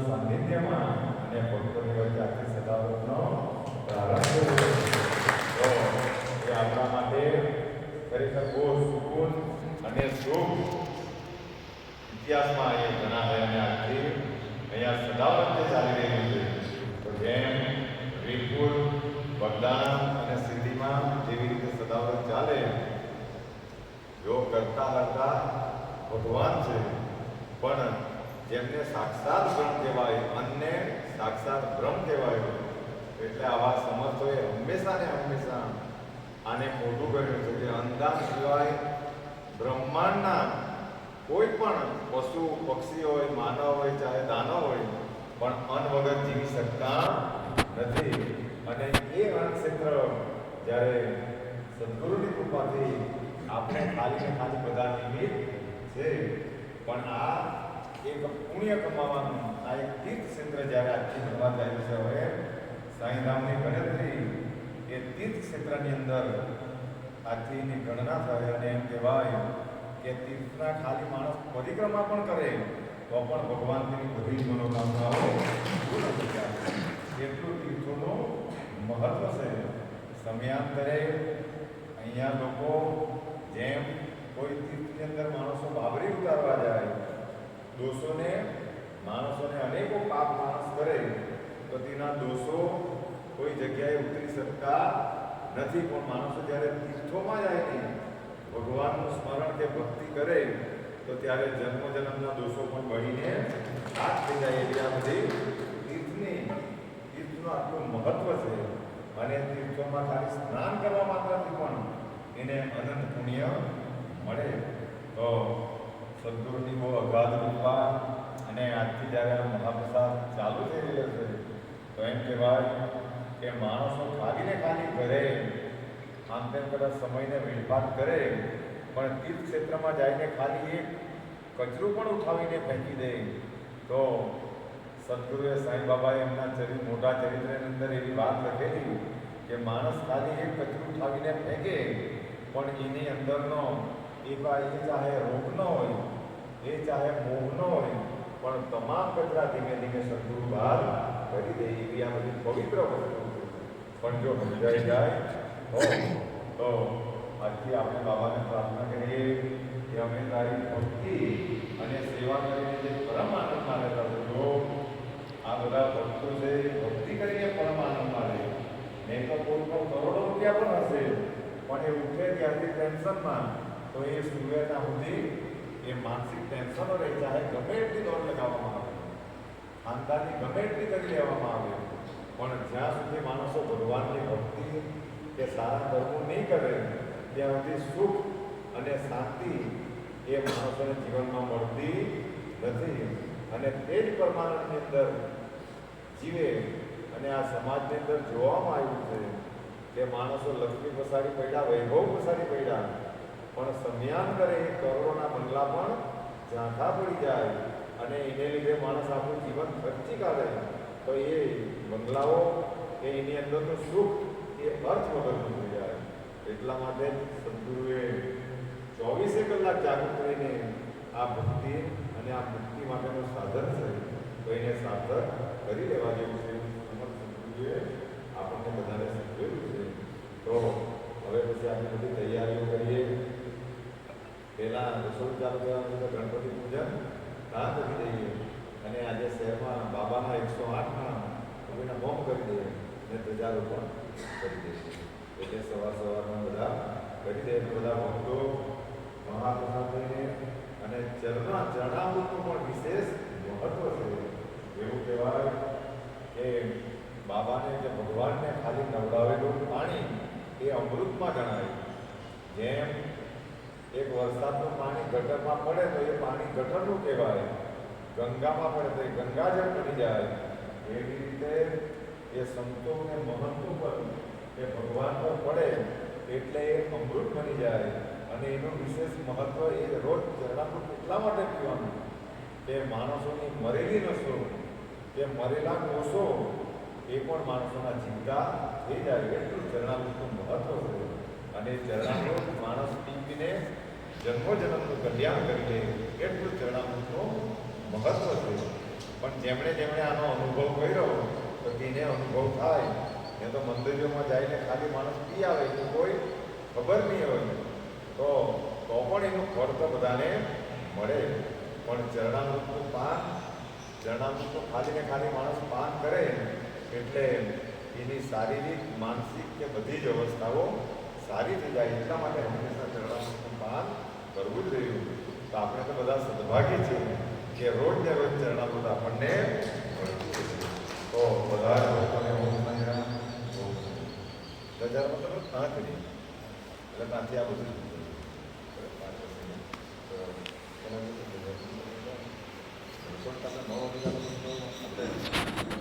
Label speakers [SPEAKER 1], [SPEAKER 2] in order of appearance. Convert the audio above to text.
[SPEAKER 1] સાનિધ્યમાં અને ભક્તોની વચ્ચે આખી સદાવતનો પ્રારંભ આપણા માટે ખરેખર બહુ સુકૂન અને સુખ ઇતિહાસમાં એ ઘણા અને આજથી અહીંયા સદાવત ચાલી રહ્યું છે. તો જેમ વીરપુર બગદાણા અને સિદ્ધિમાં જેવી રીતે સદાવત ચાલે, જો કરતા કરતા ભગવાન છે, પણ જેમને સાક્ષાત બ્રહ્મ કહેવાય અન્ય સાક્ષાત બ્રહ્મ કહેવાય, એટલે આવા સમર્થોએ હંમેશા ને હંમેશા આને મોટું કર્યું છે કે અંધાન સિવાય બ્રહ્માંડના કોઈ પણ પશુ, પક્ષી હોય, માનવ હોય, ચાહે દાનવ હોય, પણ અન્ન વગર જીવી શકતા નથી. અને એ અન્ન ક્ષેત્ર જ્યારે સદગુરુની કૃપાથી આપણે ખાલી ખાલી બધા નિમિત્ત છે, પણ આ એક પુણ્ય કમાવાનું, આ એક તીર્થ ક્ષેત્ર જ્યારે આજથી બનવા જાય છે હવે એ તીર્થ ક્ષેત્રની અંદર હાથીની ગણના થાય અને એમ કહેવાય કે તીર્થના ખાલી માણસ પરિક્રમા પણ કરે, તો પણ ભગવાન તેની બધી જ મનોકામનાઓ પૂર્ણ એટલું તીર્થોનું મહત્વ છે. સમયાંતરે અહીંયા લોકો જેમ કોઈ તીર્થની અંદર માણસો બાબરી ઉતારવા જાય, દોષોને માણસોને અનેકો પાપ માણસ કરે, તો તેના દોષો કોઈ જગ્યાએ ઉતરી શકતા નથી. પણ માણસો જ્યારે તીર્થોમાં જાય ને, ભગવાનનું સ્મરણ કે ભક્તિ કરે, તો ત્યારે જન્મ જન્મના દોષો પણ બળીને નાશ થઈ જાય એટલે આ બધી તીર્થની. તીર્થનું આટલું મહત્વ છે. અને તીર્થોમાં ખાલી સ્નાન કરવા માત્રથી પણ એને અનંત પુણ્ય મળે. તો સદગુરુની બહુ અગાધ કૃપા અને આજથી જ્યારે મહાપ્રસાદ ચાલુ થઈ રહ્યો છે, તો એમ કહેવાય કે માણસો ખાલી ને ખાલી ઘરે આમ તેમ કદાચ સમયને વેડફાટ કરે, પણ તીર્થ ક્ષેત્રમાં જઈને ખાલી એક કચરું પણ ઉઠાવીને ફેંકી દે, તો સદગુરુએ સાંઈ બાબાએ એમના ચરિત્ર મોટા ચરિત્રની અંદર એવી વાત લખેલી કે માણસ ખાલી એક કચરું ઉઠાવીને ફેંકે, પણ એની અંદરનો એ બા- એ ચાહે રોગનો હોય, એ ચાહે મોહનો હોય, પણ તમામ કચરા ધીમે ધીમે સદગુરુ બહાર કરી દે એવી આ બધી પવિત્ર વસ્તુ પણ જો સમજાઈ જાય, તો આજથી આપણે બાબાને પ્રાર્થના કરીએ કે અમે તારી ભક્તિ અને સેવા કરીને જે પરમ આનંદ માનેલા છે, જો આ બધા ભક્તો છે, ભક્તિ કરીને પરમ આનંદ માને નહીં તો કોઈ પણ કરોડો રૂપિયા પણ હશે, પણ એ ઉઠે ત્યાંથી ટેન્શનમાં તો એ સૂર્યના સુધી એ માનસિક ટેન્શનો રહી, ચાહે ગમે એટલી દોડ લગાવવામાં આવે. ખાનદાની ગમે એટલી કરી લેવામાં આવે. પણ જ્યાં સુધી માણસો ભગવાનની ભક્તિ કે સારા કર્મો નહીં કરે, ત્યાં સુધી સુખ અને શાંતિ એ માણસોને જીવનમાં મળતી નથી. અને તે જ પરમાનંદની અંદર જીવે અને આ સમાજની અંદર જોવામાં આવ્યું છે કે માણસો લક્ષ્મી પસારી પડ્યા વૈભવ પસારી પડ્યા પણ સમયાંતરે એ કરોડોના બંગલા પણ ઝાંખા પડી જાય. અને એને લીધે માણસ આપણું જીવન ખર્ચી કાઢે તો એ બંગલાઓ કે એની અંદરનું સુખ એ અર્થ વગરનું થઈ જાય. એટલા માટે સદગુરુએ ચોવીસે કલાક જાગૃત રહીને આ ભક્તિ અને આ મુક્તિ માટેનું સાધન છે, તો એને સાધન કરી લેવા જેવું છે. સદગુરુએ આપણને બધાને સમજાવ્યું છે. તો હવે પછી આપણે બધી તૈયારીઓ કરીએ. પહેલાં રસોઈ ચાલુ કરવાનું ગણપતિ પૂજન. ના કરી દઈએ અને આજે શહેરમાં બાબાના એકસો આઠના કોઈના બોમ્બ કરી દઈએ. અને ધ્વજારોપણ કરી દઈએ. એટલે સવાર સવારમાં બધા કરી દે બધા ભક્તો મહાપ્રસાદ લઈને અને ચરણા ચરણામૃતનું પણ વિશેષ મહત્વ છે. એવું કહેવાય કે બાબાને કે ભગવાનને ખાલી નવડાવેલું પાણી એ અમૃતમાં ગણાય જેમ એક વરસાદનું પાણી ગટરમાં પડે તો એ પાણી ગટરનું કહેવાય. ગંગામાં પડે તો એ ગંગાજળ બની જાય. એવી રીતે એ સંતો અને મહંતો પર એ ભગવાન પર પડે એટલે એ અમૃત બની જાય. અને એનું વિશેષ મહત્વ એ રોજ ચરણામૃત એટલા માટે પીવાનું. કે માણસોની મરેલી નસો, કે મરેલા કોષો, એ પણ માણસોના જીવતા થઈ જાય. એટલું ચરણામૃતનું મહત્વ છે. અને ચરણામૃત માણસ પીને જન્મો જન્મનું કલ્યાણ કરી લે એટલું ચરણામૃતનું મહત્વ છે. પણ જેમણે જેમણે આનો અનુભવ કર્યો, તો એને અનુભવ થાય. એ તો મંદિરોમાં જઈને ખાલી માણસ પી આવે તો કોઈ ખબર નહીં હોય. તો તો પણ એનું ફળ તો બધાને મળે. પણ ચરણામૃતનું પાન, ચરણામૃતનું ખાલી ને ખાલી માણસ પાન કરે, એટલે એની શારીરિક, માનસિક કે બધી જ અવસ્થાઓ થઈ જાય એટલા માટે હંમેશા ચરણામૃતનું પાન કરવું જ રહ્યું. તો આપણે તો બધા સદભાગી છીએ કે રોજ ને રોજ ચરણામૃત આપણને તો બધા લોકોને હું બજારમાં તમે ના કરી એટલે ત્યાંથી આ બધું એના લીધે તમે